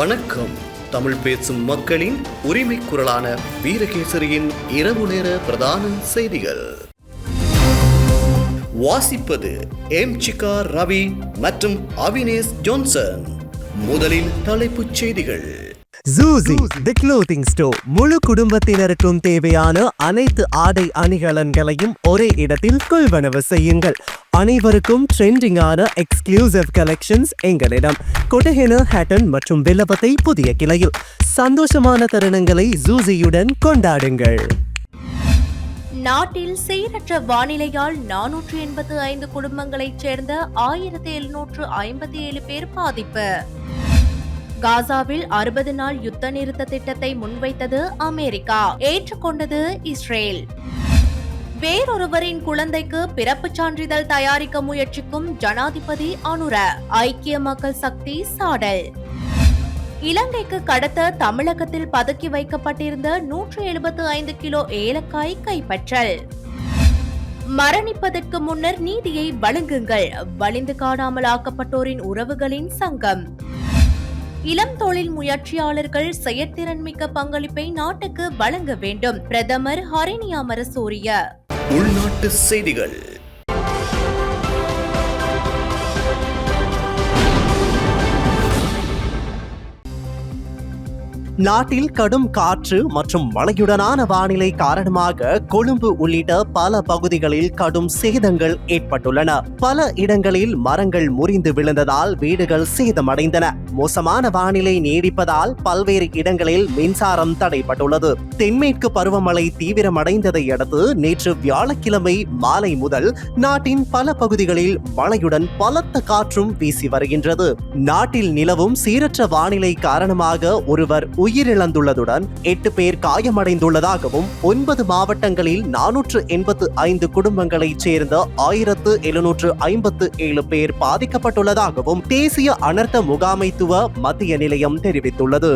வணக்கம். தமிழ் பேசும் மக்களின் உரிமை குரலான வீரகேசரியின் இரவு நேர பிரதான செய்திகள். வாசிப்பது எம் சிகா ரவி மற்றும் அவினேஷ் ஜோன்சன். முதலில் தலைப்புச் செய்திகள். ஜூசி தி க்ளோத்திங் ஸ்டோர் முழு குடும்பத்தினருக்கும் தேவையான அனைத்து ஆடை அணிகலன்களையும் ஒரே இடத்தில் கொள்வனவு செய்யுங்கள். அனைவருக்கும் ட்ரெண்டிங்கான எக்ஸ்க்ளூசிவ் கலெக்ஷன்ஸ் எங்களிடம். கொடஹென ஹேட்டன் மற்றும் வில்லபத்தை புதிய கிளையில். சந்தோஷமான தருணங்களை ஜூசியுடன் கொண்டாடுங்கள். நாட்டில் சீரற்ற வானிலையால் நானூற்று எண்பத்து ஐந்து குடும்பங்களைச் சேர்ந்த ஆயிரத்தி எழுநூற்று ஐம்பத்தி ஏழு பேர் பாதிப்பு. காசாவில் அறுபது நாள் யுத்த நிறுத்த திட்டத்தை முன்வைத்தது அமெரிக்கா. ஏற்றுக்கொண்டது இஸ்ரேல். வேறொருவரின் குழந்தைக்கு பிறப்பு சான்றிதழ் தயாரிக்க முயற்சிக்கும் ஜனாதிபதி அனுர. ஐக்கிய மக்கள் சக்தி சாடல். இலங்கைக்கு கடத்த தமிழகத்தில் பதுக்கி வைக்கப்பட்டிருந்த நூற்று எழுபத்து ஐந்து கிலோ ஏலக்காய் கைப்பற்றல். மரணிப்பதற்கு முன்னர் நீதியை வழங்குங்கள். வலிந்து காணாமல் ஆக்கப்பட்டோரின் உறவுகளின் சங்கம். இளம் தொழில் முயற்சியாளர்கள் செயற்திறன் மிக்க பங்களிப்பை நாட்டுக்கு வழங்க வேண்டும். பிரதமர் ஹரிணி அமரசூரிய உள்நாட்டு செய்திகள். நாட்டில் கடும் காற்று மற்றும் மழையுடனான வானிலை காரணமாக கொழும்பு உள்ளிட்ட பல பகுதிகளில் கடும் சேதங்கள் ஏற்பட்டுள்ளன. பல இடங்களில் மரங்கள் முறிந்து விழுந்ததால் வீடுகள் சேதமடைந்தன. மோசமான வானிலை நீடிப்பதால் பல்வேறு இடங்களில் மின்சாரம் தடைப்பட்டுள்ளது தென்மேற்கு பருவமழை தீவிரமடைந்ததை அடுத்து நேற்று வியாழக்கிழமை மாலை முதல் நாட்டின் பல பகுதிகளில் மழையுடன் பலத்த காற்றும் வீசி வருகின்றது. நாட்டில் நிலவும் சீரற்ற வானிலை காரணமாக ஒருவர் உயிரிழந்துள்ளதுடன் எட்டு பேர் காயமடைந்துள்ளதாகவும் ஒன்பது மாவட்டங்களில் நானூற்று எண்பத்து ஐந்து குடும்பங்களைச் சேர்ந்த ஆயிரத்து எழுநூற்று ஐம்பத்து ஏழு பேர் பாதிக்கப்பட்டுள்ளதாகவும் தேசிய அனர்த்த முகாமை மருத்துவ மத்திய நிலையம் தெரிவித்துள்ளது.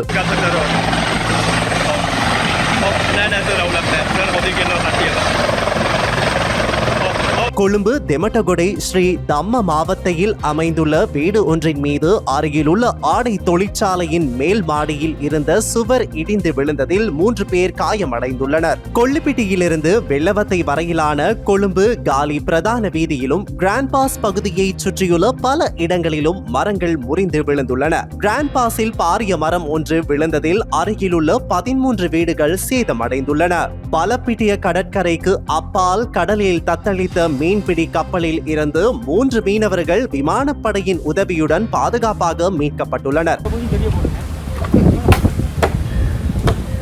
கொழும்பு தெமட்டகொடை ஸ்ரீ தம்ம மாவத்தையில் அமைந்துள்ள வீடு ஒன்றின் மீது அருகிலுள்ள ஆடை தொழிற்சாலையின் மேல் மாடியில் இருந்த சுவர் இடிந்து விழுந்ததில் மூன்று பேர் காயமடைந்துள்ளனர். கொள்ளுப்பிட்டியிலிருந்து வெள்ளவத்தை வரையிலான கொழும்பு காலி பிரதான வீதியிலும் கிராண்ட் பாஸ் பகுதியை சுற்றியுள்ள பல இடங்களிலும் மரங்கள் முறிந்து விழுந்துள்ளன. கிராண்ட் பாஸில் பாரிய மரம் ஒன்று விழுந்ததில் அருகிலுள்ள பதிமூன்று வீடுகள் சேதமடைந்துள்ளன. பலப்பிட்டிய கடற்கரைக்கு அப்பால் கடலில் தத்தளித்த மீன்பிடி கப்பலில் இருந்து மூன்று மீனவர்கள் விமானப்படையின் உதவியுடன் பாதுகாப்பாக மீட்கப்பட்டுள்ளனர்.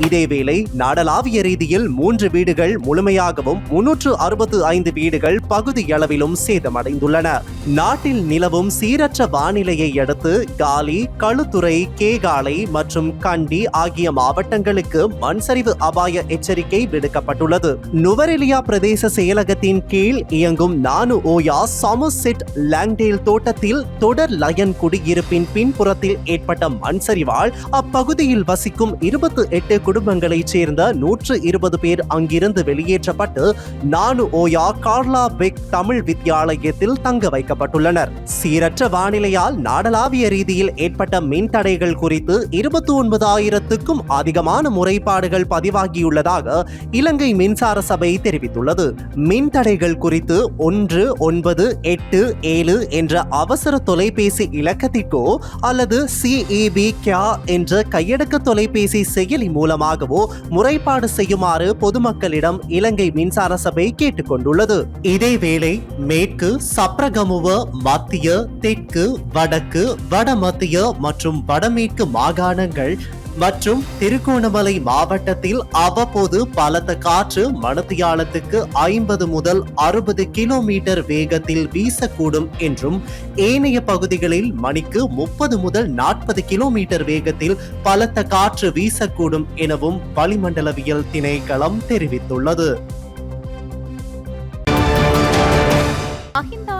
இதேவேளை நாடளாவிய ரீதியில் மூன்று வீடுகள் முழுமையாகவும் முன்னூற்று அறுபத்து ஐந்து வீடுகள் பகுதியளவிலும் சேதமடைந்துள்ளன. நாட்டில் நிலவும் சீரற்ற வானிலையை அடுத்து காலி களுத்துறை கேகாலை மற்றும் கண்டி ஆகிய மாவட்டங்களுக்கு மண் சரிவு அபாய எச்சரிக்கை விடுக்கப்பட்டுள்ளது. நுவரெலியா பிரதேச செயலகத்தின் கீழ் இயங்கும் நானு ஓயா சமர்செட் லாங்டேல் தோட்டத்தில் தொடர் லயன் குடியிருப்பின் பின்புறத்தில் ஏற்பட்ட மண்சரிவால் அப்பகுதியில் வசிக்கும் இருபத்து எட்டு குடும்பங்களைச் சேர்ந்த நூற்று இருபது பேர் அங்கிருந்து வெளியேற்றப்பட்டு நானு ஓயா கார்லா பெக் தமிழ் வித்யாலயத்தில் தங்க வைக்கப்பட்டுள்ளனர். சீரற்ற வானிலையால் நாடளாவிய ரீதியில் ஏற்பட்ட மின் தடைகள் குறித்து இருபத்தி ஒன்பதாயிரத்துக்கும் அதிகமான முறைப்பாடுகள் பதிவாகியுள்ளதாக இலங்கை மின்சார சபை தெரிவித்துள்ளது. மின் தடைகள் குறித்து ஒன்று ஒன்பது எட்டு ஏழு என்ற அவசர தொலைபேசி இலக்கத்திற்கோ அல்லது சிஇபி கியா என்ற கையடக்க தொலைபேசி செயலி மூலமாகவோ முறைப்பாடு செய்யுமாறு பொதுமக்களிடம் இலங்கை மின்சார சபை கேட்டுக்கொண்டுள்ளது. இதேவேளை மேற்கு சப்ரகமுவ மத்திய தெற்கு வடக்கு வடமத்திய மற்றும் வடமேற்கு மாகாணங்கள் மற்றும் திருகோணமலை மாவட்டத்தில் அவ்வப்போது பலத்த காற்று மணத்தியாலத்துக்கு ஐம்பது முதல் அறுபது கிலோமீட்டர் வேகத்தில் வீசக்கூடும் என்றும் ஏனைய பகுதிகளில் மணிக்கு முப்பது முதல் நாற்பது கிலோமீட்டர் வேகத்தில் பலத்த காற்று வீசக்கூடும் எனவும் வளிமண்டலவியல் திணைக்களம் தெரிவித்துள்ளது.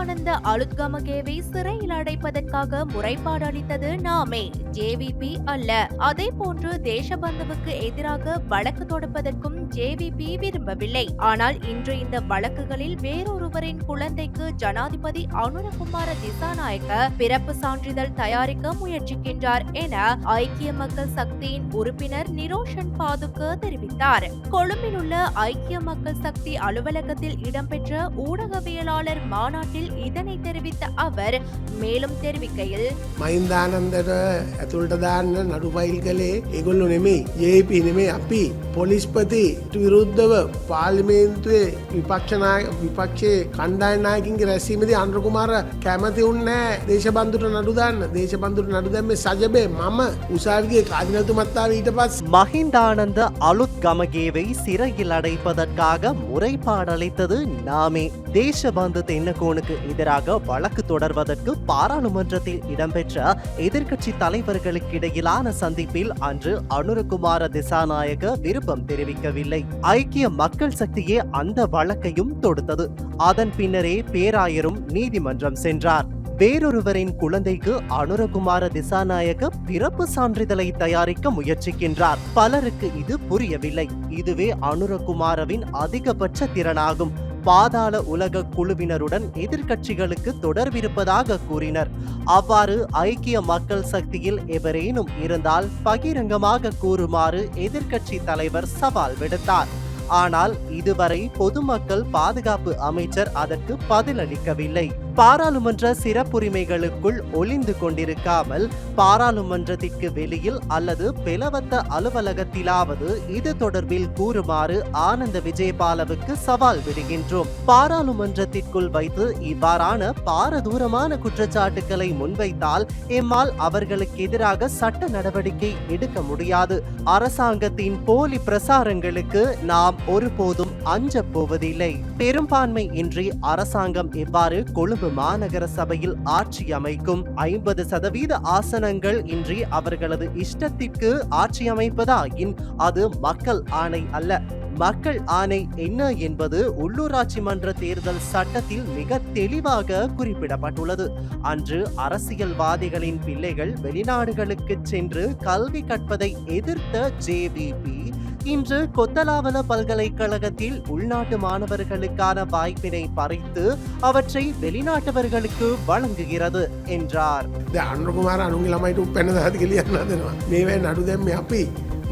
மஹிந்தானந்த அலுத்கமகேவை சிறையில் அடைப்பதற்காக முறைப்பாடு அளித்தது நாமே. ஜேவிபி அல்ல. அதே போன்று தேசபந்துவுக்கு எதிராக வழக்கு தொடுப்பதற்கும் ஜேவிபி விரும்பவில்லை. ஆனால் இன்று இந்த வழக்குகளில் வேறொருவரின் குழந்தைக்கு ஜனாதிபதி அனுரகுமார திசாநாயக்க பிறப்பு சான்றிதழ் தயாரிக்க முயற்சிக்கின்றார் என ஐக்கிய மக்கள் சக்தியின் உறுப்பினர் நிரோஷன் பாதுக்கு தெரிவித்தார். கொழும்பில் உள்ள ஐக்கிய மக்கள் சக்தி அலுவலகத்தில் இடம்பெற்ற ஊடகவியலாளர் மாநாட்டில் இதனை தெரிவித்த அவர் மேலும் தெரிவிக்கையில் මහින්දානන්දට ඇතුළට දාන්න නඩු පයිල් කළේ ඒගොල්ලු නෙමේ ජේපි නෙමේ අපි පොලිස්පති විරුද්ධව පාලිමේන්තුවේ විපක්ෂනා විපක්ෂේ කණ්ඩායනායකින්ගේ රැසීමති අන්ද්‍රකුමාර කැමති උන්නෑ දේශබන්දුට නඩුදාන්න දේශබන්දුට නඩු දැම්ම සජබේ මම උසාවිගේ කාදිනතුමත්තාව ඊට පස් மஹிந்தானந்த அலுத் கமகேவை சிறையில் அடைப்பதற்காக முறைப்பாடளித்தது நாமே தேசபந்து தென்னகோனுக்கு எதிராக வழக்கு தொடர்வதற்கு பாராளுமன்றத்தில் இடம்பெற்ற எதிர்க்கட்சி தலைவர்களுக்கு இடையிலான சந்திப்பில் அன்று அனுரகுமார திசாநாயக விருப்பம் தெரிவிக்கவில்லை. ஐக்கிய மக்கள் சக்தியே அந்த வழக்கையும் தொடுத்தது. அதன் பின்னரே பேராயரும் நீதிமன்றம் சென்றார். வேறொருவரின் குழந்தைக்கு அனுரகுமார திசாநாயக பிறப்பு சான்றிதழை தயாரிக்க முயற்சிக்கின்றார். பலருக்கு இது புரியவில்லை. இதுவே அனுரகுமாரவின் அதிகபட்ச திறனாகும். பாதாள உலக குழுவினருடன் எதிர்க்கட்சிகளுக்கு தொடர்பிருப்பதாக கூறினர். அவ்வாறு ஐக்கிய மக்கள் சக்தியில் எவரேனும் இருந்தால் பகிரங்கமாக கூறுமாறு எதிர்க்கட்சி தலைவர் சவால் விடுத்தார். ஆனால் இதுவரை பொதுமக்கள் பாதுகாப்பு அமைச்சர் அதற்கு பதிலளிக்கவில்லை. பாராளுமன்ற சிறப்புரிமைகளுக்குள் ஒளிந்து கொண்டிருக்காமல் பாராளுமன்றத்திற்கு வெளியில் அல்லது பெலவத்த அலுவலகத்திலாவது இது தொடர்பில் கூறுமாறு ஆனந்த விஜயபாலவுக்கு சவால் விடுகின்றோம். பாராளுமன்றத்திற்குள் வைத்து இவ்வாறான பாரதூரமான குற்றச்சாட்டுக்களை முன்வைத்தால் எம்மால் அவர்களுக்கு எதிராக சட்ட நடவடிக்கை எடுக்க முடியாது. அரசாங்கத்தின் போலி பிரசாரங்களுக்கு நாம் ஒருபோதும் அஞ்சப் போவதில்லை. பெரும்பான்மை இன்றி அரசாங்கம் இவ்வாறு கொழும்பு மாநகர சபையில் ஆட்சி அமைக்கும் ஐம்பது சதவீத ஆசனங்கள் இன்றி அவர்களது இஷ்டத்திற்கு ஆட்சி அமைப்பதாயின் அது மக்கள் ஆணை அல்ல. மக்கள் ஆணை என்ன என்பது உள்ளூராட்சி மன்ற தேர்தல் சட்டத்தில் மிக தெளிவாக குறிப்பிடப்பட்டுள்ளது. அன்று அரசியல்வாதிகளின் பிள்ளைகள் வெளிநாடுகளுக்கு சென்று கல்வி கற்பதை எதிர்த்த ஜேவிபி இன்று கொத்தலாவல பல்கலைக்கழகத்தில் உள்நாட்டு மாணவர்களுக்கான வாய்ப்பினை பறித்து அவற்றை வெளிநாட்டவர்களுக்கு வழங்குகிறது என்றார் ද අන්ද්‍රකුමාර අනුගේ ළමයිට පැන දහති කලියන්න දෙනවා මේවැ නඩු දැම්ම අපි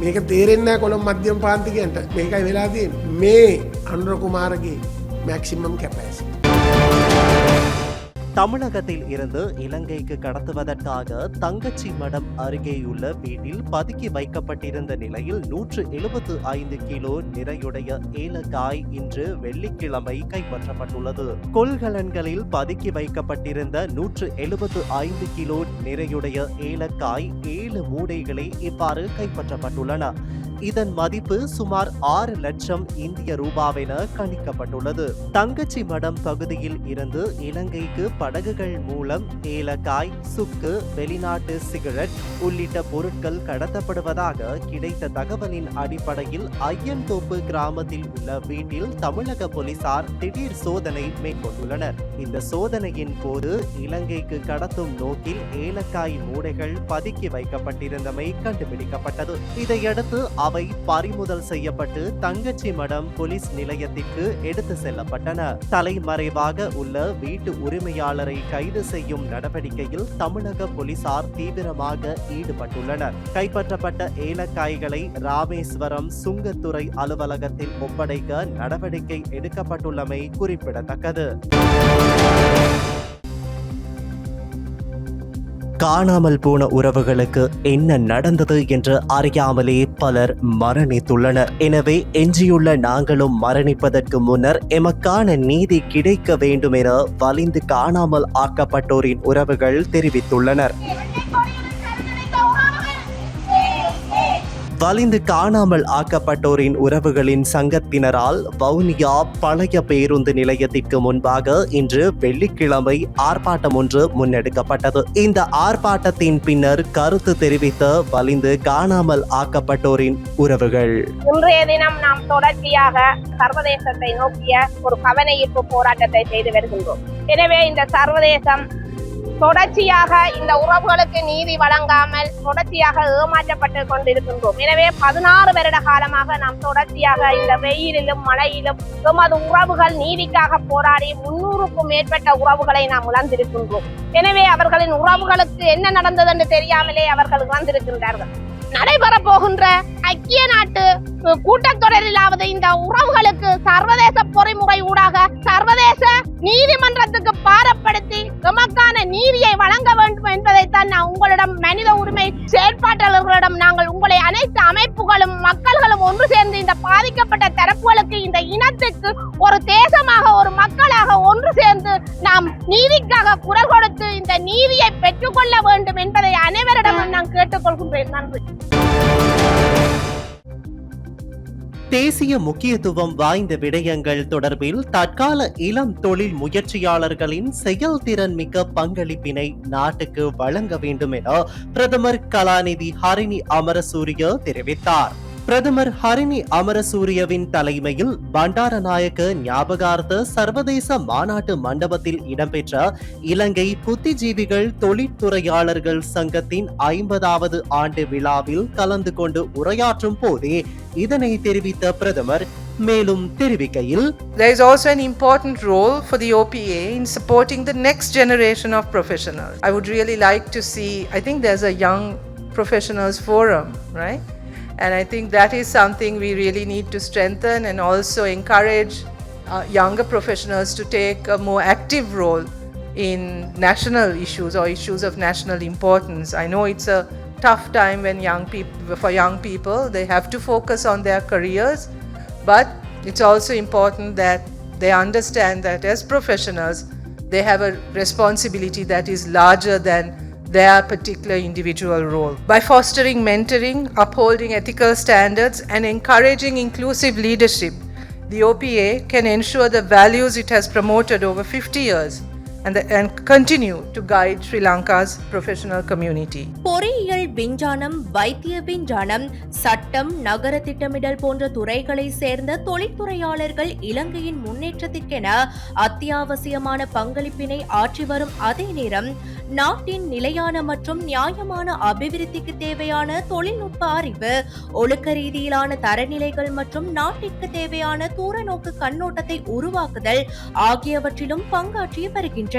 මේක තේරෙන්න කොළොම් මධ්‍යම පාන්තිකන්ට මේකයි වෙලාදී මේ අන්ද්‍රකුමාරගේ මැක්සිමම් කැපෑසි. தமிழகத்தில் இருந்து இலங்கைக்கு கடத்துவதற்காக தங்கச்சி மடம் அருகேயுள்ள வீட்டில் பதுக்கி வைக்கப்பட்டிருந்த நிலையில் நூற்று எழுபத்து ஐந்து கிலோ நிறையுடைய ஏலக்காய் இன்று வெள்ளிக்கிழமை கைப்பற்றப்பட்டுள்ளது. கொள்கலன்களில் பதுக்கி வைக்கப்பட்டிருந்த நூற்று எழுபத்து ஐந்து கிலோ நிறையுடைய ஏலக்காய் ஏழு மூடைகளே இவ்வாறு கைப்பற்றப்பட்டுள்ளன. இதன் மதிப்பு சுமார் ஆறு லட்சம் இந்திய ரூபாவென கணிக்கப்பட்டுள்ளது. தங்கச்சி மடம் பகுதியில் இருந்து இலங்கைக்கு படகுகள் மூலம் ஏலக்காய் சுக்கு வெளிநாட்டு சிகரெட் உள்ளிட்ட பொருட்கள் கடத்தப்படுவதாக கிடைத்த தகவலின் அடிப்படையில் ஐயன்தோப்பு கிராமத்தில் உள்ள வீட்டில் தமிழக போலீசார் திடீர் சோதனை மேற்கொண்டுள்ளனர். இந்த சோதனையின் போது இலங்கைக்கு கடத்தும் நோக்கில் ஏலக்காய் மூடைகள் பதுக்கி வைக்கப்பட்டிருந்தமை கண்டுபிடிக்கப்பட்டது. இதையடுத்து அவை பறிமுதல் செய்யப்பட்டு தங்கச்சி மடம் போலீஸ் நிலையத்திற்கு எடுத்து செல்லப்பட்டன. தலைமறைவாக உள்ள வீட்டு உரிமையாளரை கைது செய்யும் நடவடிக்கையில் தமிழக போலீசார் தீவிரமாக ஈடுபட்டுள்ளனர். கைப்பற்றப்பட்ட ஏலக்காய்களை ராமேஸ்வரம் சுங்கத்துறை அலுவலகத்தில் ஒப்படைக்க நடவடிக்கை எடுக்கப்பட்டுள்ளமை குறிப்பிடத்தக்கது. காணாமல் போன உறவுகளுக்கு என்ன நடந்தது என்று அறியாமலே பலர் மரணித்துள்ளனர். எனவே எஞ்சியுள்ள நாங்களும் மரணிப்பதற்கு முன்னர் எமக்கான நீதி கிடைக்க வேண்டும் என வலிந்து காணாமல் ஆக்கப்பட்டோரின் உறவுகள் தெரிவித்துள்ளனர். வலிந்து காணாமல் ஆக்கப்பட்டோரின் உறவுகளின் சங்கத்தினரால் வவுனியா பழைய பேருந்து நிலையத்திற்கு முன்பாக இன்று வெள்ளிக்கிழமை ஆர்ப்பாட்டம் ஒன்று முன்னெடுக்கப்பட்டது. இந்த ஆர்ப்பாட்டத்தின் பின்னர் கருத்து தெரிவித்த வலிந்து காணாமல் ஆக்கப்பட்டோரின் உறவுகள். இன்றைய தினம் நாம் தொடர்ச்சியாக சர்வதேசத்தை நோக்கிய ஒரு கவன ஈர்ப்பு போராட்டத்தை செய்து வருகின்றோம். எனவே இந்த சர்வதேசம் தொடர்ச்சியாக இந்த உறவுகளுக்கு நீதி வழங்காமல் தொடர்ச்சியாக ஏமாற்றப்பட்டு கொண்டிருக்கின்றோம். எனவே பதினாறு வருட காலமாக நாம் தொடர்ச்சியாக இந்த வெயிலிலும் மழையிலும் எமது உறவுகள் நீதிக்காக போராடி முன்னூறுக்கும் மேற்பட்ட உறவுகளை நாம் இழந்திருக்கின்றோம். எனவே அவர்களின் உறவுகளுக்கு என்ன நடந்தது என்று தெரியாமலே அவர்கள் இழந்திருக்கின்றார்கள். நடைபெற போகின்ற ஐக்கிய நாட்டு கூட்டத்தொடரிலாவது இந்த உறவுகளுக்கு சர்வதேச பொறிமுறை ஊடாக சர்வதேச நீதிமன்றத்துக்கு பாரப்படுத்தி எமக்கான நீதியை வழங்க வேண்டும் என்பதைத்தான் நான் உங்களிடம் மனித உரிமை செயற்பாட்டாளர்களிடம் நாங்கள் உங்களை அனைத்து அமைப்புகளும் மக்கள்களும் ஒன்று சேர்ந்து இந்த பாதிக்கப்பட்ட தரப்புகளுக்கு இந்த இனத்துக்கு ஒரு தேசமாக ஒரு மக்களாக ஒன்று சேர்ந்து நாம் நீதிக்காக குரல் கொடுத்து இந்த நீதியை பெற்றுக்கொள்ள வேண்டும் என்பதை அனைவரிடமும் நான் கேட்டுக்கொள்கின்றேன். நன்றி. தேசிய முக்கியத்துவம் வாய்ந்த விடயங்கள் தொடர்பில் தற்கால இளம் தொழில் முயற்சியாளர்களின் செயல்திறன் மிக்க பங்களிப்பினை நாட்டுக்கு வழங்க வேண்டும் என பிரதமர் கலாநிதி ஹரிணி அமரசூரிய தெரிவித்தார். பிரதமர் ஹரிணி அமரசூரியவின் தலைமையில் பண்டாரநாயக்க ஞாபகார்த்த சர்வதேச மாநாட்டு மண்டபத்தில் இடம்பெற்ற இலங்கை புத்திஜீவிகள் தொழிற்துறையாளர்கள் சங்கத்தின் ஐம்பதாவது ஆண்டு விழாவில் கலந்து கொண்டு உரையாற்றும் போதே இதனை தெரிவித்த பிரதமர் மேலும் தெரிவிக்கையில் There is also an important role for the OPA in supporting the next generation of professionals. I would really like to see, I think there's a young professionals forum, right? And I think that is something we really need to strengthen and also encourage uh, younger professionals to take a more active role in national issues or issues of national importance. I know it's a tough time when young people for young people they have to focus on their careers but it's also important that they understand that as professionals they have a responsibility that is larger than their particular individual role. By fostering mentoring, upholding ethical standards, and encouraging inclusive leadership, the OPA can ensure the values it has promoted over 50 years and, the, and continue to guide Sri Lanka's professional community. பொறியியல் விஞ்ஞானம் வைத்திய விஞ்ஞானம் சட்டம் நகர திட்டமிடல் போன்ற துறைகளை சேர்ந்த தொழில்துறையாளர்கள் இலங்கையின் முன்னேற்றத்திற்கென அத்தியாவசியமான பங்களிப்பினை ஆற்றி வரும் அதே நேரம் நாட்டின் நிலையான மற்றும் நியாயமான அபிவிருத்திக்கு தேவையான தொழில்நுட்ப அறிவு ஒழுக்க ரீதியிலான தரநிலைகள் மற்றும் நாட்டிற்கு தேவையான தூரநோக்கு கண்ணோட்டத்தை உருவாக்குதல் ஆகியவற்றிலும் பங்காற்றி வருகின்றனர்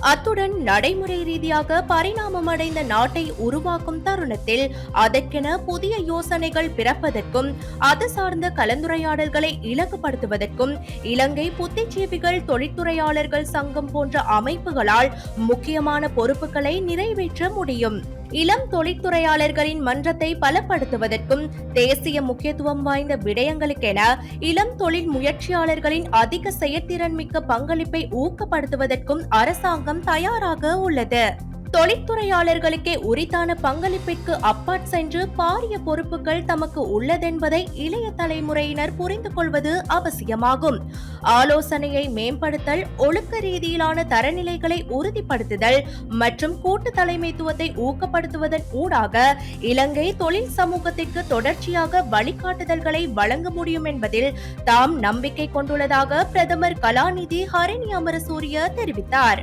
அத்துடன் நடைமுறை ரீதியாக பரிணாமம் அடைந்த நாட்டை உருவாக்கும் தருணத்தில் அதற்கென புதிய யோசனைகள் பிறப்பதற்கும் அது சார்ந்த கலந்துரையாடல்களை இலகுபடுத்துவதற்கும் இலங்கை புத்திஜீவிகள் தொழிற்துறையாளர்கள் சங்கம் போன்ற அமைப்புகளால் முக்கியமான பொறுப்புகளை நிறைவேற்ற முடியும். இளம் தொழிற்துறையாளர்களின் மன்றத்தை பலப்படுத்துவதற்கும் தேசிய முக்கியத்துவம் வாய்ந்த விடயங்களுக்கென இளம் தொழில் முயற்சியாளர்களின் அதிக செயற்திறன் மிக்க பங்களிப்பை ஊக்கப்படுத்துவதற்கும் அரசாங்கம் தயாராக உள்ளது. தொழிற்துறையாளர்களுக்கே உரித்தான பங்களிப்பிற்கு அப்பாற் சென்று பாரிய பொறுப்புகள் தமக்கு உள்ளதென்பதை இளைய தலைமுறையினர் புரிந்து கொள்வது அவசியமாகும். ஆலோசனையை மேம்படுத்தல் ஒழுக்க ரீதியிலான தரநிலைகளை உறுதிப்படுத்துதல் மற்றும் கூட்டு தலைமைத்துவத்தை ஊக்கப்படுத்துவதன் ஊடாக இலங்கை தொழில் சமூகத்திற்கு தொடர்ச்சியாக வழிகாட்டுதல்களை வழங்க முடியும் என்பதில் தாம் நம்பிக்கை கொண்டுள்ளதாக பிரதமர் கலாநிதி ஹரிணி அமரசூரிய தெரிவித்தார்.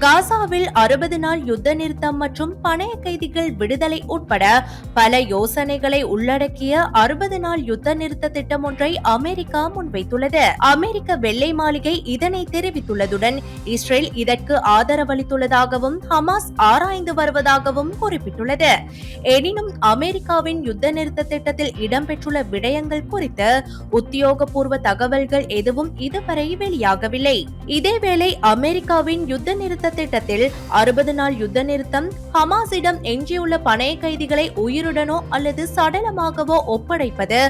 காசாவில் அறுபது நாள் யுத்த நிறுத்தம் மற்றும் பணைய கைதிகள் விடுதலை உட்பட பல யோசனைகளை உள்ளடக்கிய அறுபது நாள் யுத்த நிறுத்த திட்டம் ஒன்றை அமெரிக்கா முன்வைத்துள்ளது. அமெரிக்க வெள்ளை மாளிகை இதனை தெரிவித்துள்ளதுடன் இஸ்ரேல் இதற்கு ஆதரவளித்துள்ளதாகவும் ஹமாஸ் ஆராய்ந்து வருவதாகவும் குறிப்பிட்டுள்ளது. எனினும் அமெரிக்காவின் யுத்த நிறுத்த திட்டத்தில் இடம்பெற்றுள்ள விடயங்கள் குறித்து உத்தியோகபூர்வ தகவல்கள் எதுவும் இதுவரை வெளியாகவில்லை. இதேவேளை அமெரிக்காவின் யுத்த நிறுத்த திட்டத்தில் அறுபது நாள் யுத்த நிறுத்தம் ஹமாஸிடம் எஞ்சியுள்ள பணைய கைதிகளை உயிருடனோ அல்லது சடலமாகவோ ஒப்படைப்பது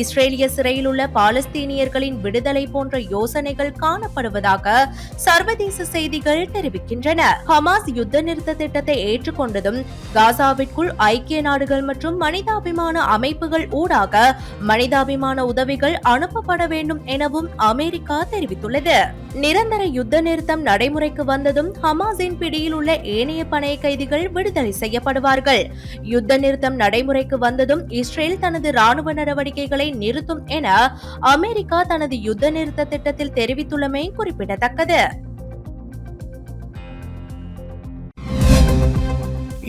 இஸ்ரேலிய சிறையில் உள்ள பாலஸ்தீனியர்களின் விடுதலை போன்ற யோசனைகள் காணப்படுவதாக சர்வதேச செய்திகள் தெரிவிக்கின்றன. ஹமாஸ் யுத்த நிறுத்த திட்டத்தை ஏற்றுக்கொண்டதும் காசாவிற்குள் ஐக்கிய நாடுகள் மற்றும் மனிதாபிமான அமைப்புகள் ஊடாக மனிதாபிமான உதவிகள் அனுப்பப்பட வேண்டும் எனவும் அமெரிக்கா தெரிவித்துள்ளது. நிரந்தர யுத்த நிறுத்தம் நடைமுறைக்கு வந்ததும் ஹமாஸின் பிடியில் உள்ள ஏனைய பணைய கைதிகள் விடுதலை செய்யப்படுவார்கள். யுத்த நிறுத்தம் நடைமுறைக்கு வந்ததும் இஸ்ரேல் தனது ராணுவ நடவடிக்கைகளை நிறுத்தும் என அமெரிக்கா தனது யுத்த நிறுத்த திட்டத்தில் தெரிவித்துள்ளமை குறிப்பிடத்தக்கது.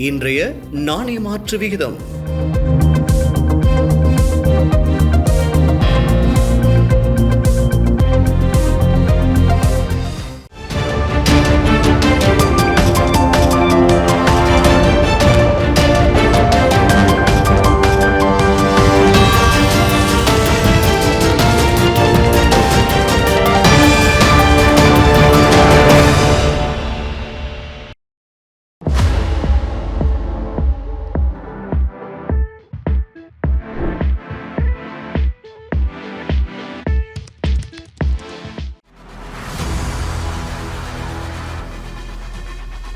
இன்றைய நாணய மாற்று விகிதம்.